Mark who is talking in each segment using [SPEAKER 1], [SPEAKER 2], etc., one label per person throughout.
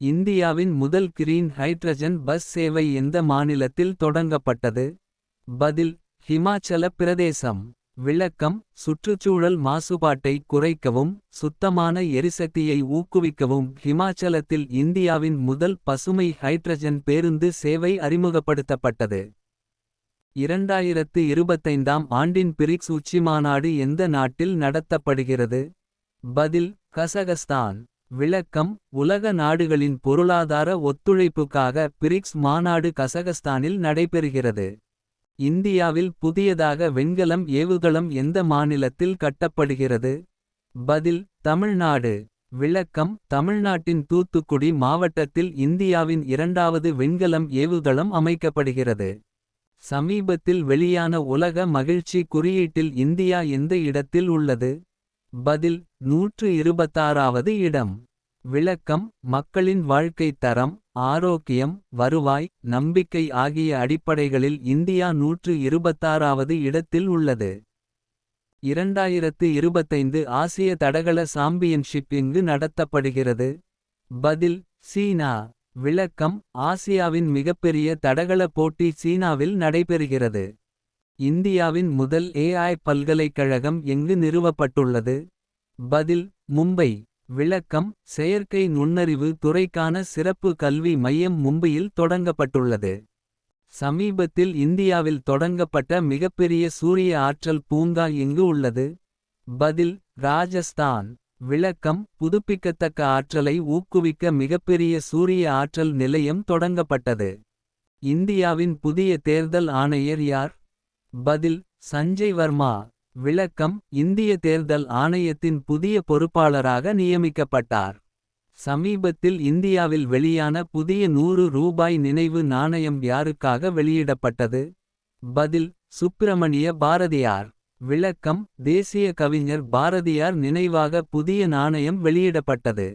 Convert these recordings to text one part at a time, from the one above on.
[SPEAKER 1] இந்தியாவின் முதல் green hydrogen bus சேவை எந்த மாநிலத்தில் தொடங்கப்பட்டது. பதில் ஹிமாச்சல பிரதேசம். விளக்கம் சுற்றுச்சூழல் மாசுபாட்டை குறைக்கவும். சுத்தமான எரிசக்தியை ஊக்குவிக்கவும் ஹிமாச்சலத்தில் இந்தியாவின் முதல் பசுமை ஹைட்ரஜன் பேருந்து சேவை அறிமுகப்படுத்தப்பட்டது. 2025ஆம் ஆண்டின் பிரிக்ஸ் உச்சிமாநாடு எந்த நாட்டில் நடத்தப்படுகிறது. பதில் கசகஸ்தான். விளக்கம் உலக நாடுகளின் பொருளாதார ஒத்துழைப்புக்காக பிரிக்ஸ் மாநாடு கசகஸ்தானில் நடைபெறுகிறது. இந்தியாவில் புதியதாக வெண்கலம் ஏவுதளம் எந்த மாநிலத்தில் கட்டப்படுகிறது. பதில் தமிழ்நாடு. விளக்கம் தமிழ்நாட்டின் தூத்துக்குடி மாவட்டத்தில் இந்தியாவின் இரண்டாவது வெண்கலம் ஏவுதளம் அமைக்கப்படுகிறது. சமீபத்தில் வெளியான உலக மகிழ்ச்சி குறியீட்டில் இந்தியா எந்த இடத்தில் உள்ளது. பதில் 126வது இடம். விளக்கம் மக்களின் வாழ்க்கைத் தரம் ஆரோக்கியம் வருவாய் நம்பிக்கை ஆகிய அடிப்படைகளில் இந்தியா 126வது இடத்தில் உள்ளது. 2025 ஆசிய தடகள சாம்பியன்ஷிப் இங்கு நடத்தப்படுகிறது. பதில் சீனா. விளக்கம் ஆசியாவின் மிகப்பெரிய தடகள போட்டி சீனாவில் நடைபெறுகிறது. இந்தியாவின் முதல் ஏஐ பல்கலைக்கழகம் எங்கு நிறுவப்பட்டுள்ளது. பதில் மும்பை. விளக்கம் செயற்கை நுண்ணறிவு துறைக்கான சிறப்பு கல்வி மையம் மும்பையில் தொடங்கப்பட்டுள்ளது. சமீபத்தில் இந்தியாவில் தொடங்கப்பட்ட மிகப்பெரிய சூரிய ஆற்றல் பூங்கா எங்கு உள்ளது. பதில் ராஜஸ்தான். விளக்கம் புதுப்பிக்கத்தக்க ஆற்றலை ஊக்குவிக்க மிகப்பெரிய சூரிய ஆற்றல் நிலையம் தொடங்கப்பட்டது. இந்தியாவின் புதிய தேர்தல் ஆணையர் யார். பதில் சஞ்சய் வர்மா. விளக்கம் இந்திய தேர்தல் ஆணையத்தின் புதிய பொறுப்பாளராக நியமிக்கப்பட்டார். சமீபத்தில் இந்தியாவில் வெளியான புதிய நூறு ரூபாய் நினைவு நாணயம் யாருக்காக வெளியிடப்பட்டது. பதில் சுப்பிரமணிய பாரதியார். விளக்கம் தேசிய கவிஞர் பாரதியார் நினைவாக புதிய நாணயம் வெளியிடப்பட்டது.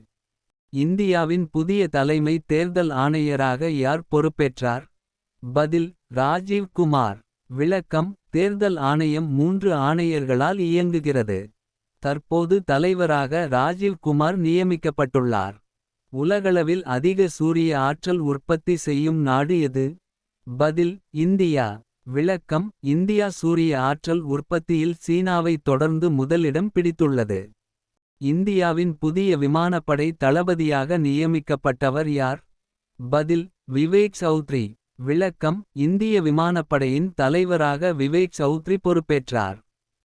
[SPEAKER 1] இந்தியாவின் புதிய தலைமை தேர்தல் ஆணையராக யார் பொறுப்பேற்றார். பதில் ராஜீவ் குமார். விளக்கம் தேர்தல் ஆணையம் மூன்று ஆணையர்களால் இயங்குகிறது. தற்போது தலைவராக ராஜீவ் குமார் நியமிக்கப்பட்டுள்ளார். உலகளவில் அதிக சூரிய ஆற்றல் உற்பத்தி செய்யும் நாடு எது. பதில் இந்தியா. விளக்கம் இந்தியா சூரிய ஆற்றல் உற்பத்தியில் சீனாவை தொடர்ந்து முதலிடம் பிடித்துள்ளது. இந்தியாவின் புதிய விமானப்படை தளபதியாக நியமிக்கப்பட்டவர் யார். பதில் விவேக் சௌத்ரி. விளக்கம் இந்திய விமானப்படையின் தலைவராக விவேக் சௌத்ரி பொறுப்பேற்றார்.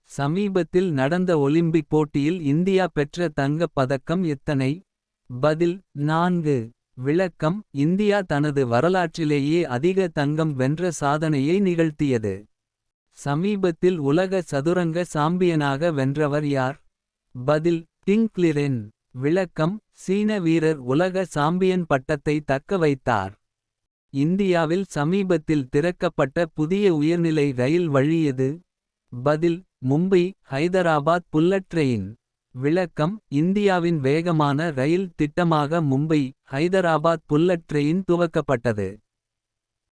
[SPEAKER 1] சமீபத்தில் நடந்த ஒலிம்பிக் போட்டியில் இந்தியா பெற்ற தங்கப் பதக்கம் எத்தனை. பதில் நான்கு. விளக்கம் இந்தியா தனது வரலாற்றிலேயே அதிக தங்கம் வென்ற சாதனையை நிகழ்த்தியது. சமீபத்தில் உலக சதுரங்க சாம்பியனாக வென்றவர் யார். பதில் டிங்க்லிரென். விளக்கம் சீன வீரர் உலக சாம்பியன் பட்டத்தை தக்க வைத்தார். இந்தியாவில் சமீபத்தில் திறக்கப்பட்ட புதிய உயர்நிலை ரயில் வழி எது. பதில் மும்பை ஹைதராபாத் புல்லட் ட்ரெயின். விளக்கம் இந்தியாவின் வேகமான ரயில் திட்டமாக மும்பை ஹைதராபாத் புல்லட் ட்ரெயின் துவக்கப்பட்டது.